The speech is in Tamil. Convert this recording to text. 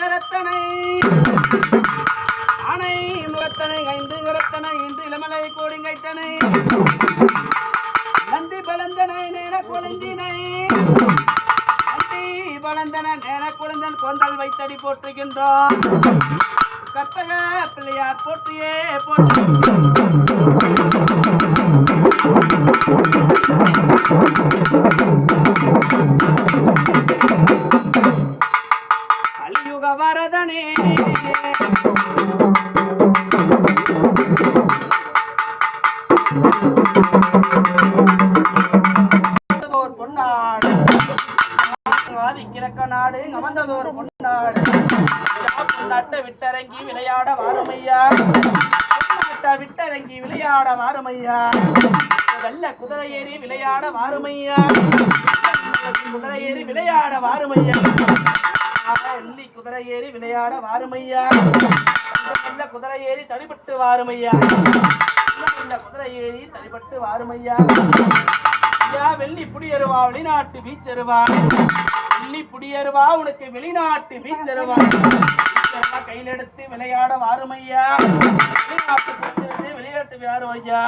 கரத்தனை ஆனை முகத்தனை ஐந்து கரத்தனை இன்று இளமலை கோடிங்கைத்தனை நந்தி பலந்தனை நேர கொழுந்தினை. நந்தி பலந்தன நேர கொழுந்தன் கொந்தல் வைத்தடி போற்றுகின்றோம் கற்பக பிள்ளையார் போற்றியே போற்றி. வரதனே கிழக்க நாடு அமர்ந்ததோர் பொன்னாடு. நட்ட விட்டரங்கி விளையாட வாருமையா? விட்டரங்கி விளையாட வாருமையா? வெள்ள குதிரை ஏறி விளையாட வாருமையா? குதிரை ஏறி விளையாட வாருமையா? வெள்ளி குதிரை ஏறி விளையாட வாருமையா? நல்ல குதிரை ஏறி தனிப்பட்டு வாருமையா? நல்ல குதிரை ஏறி தனிப்பட்டு வாருமையா? ஐயா வெள்ளி புடியருவா வெளிநாட்டு வீச்சருவா வெள்ளி புடியருவா உனக்கு வெளிநாட்டு வீச்சருவா வீச்சருவா கையில் எடுத்து விளையாட வாருமையா? வெளிநாட்டு வீச்சருது வெளிநாட்டு வியாரும் ஐயா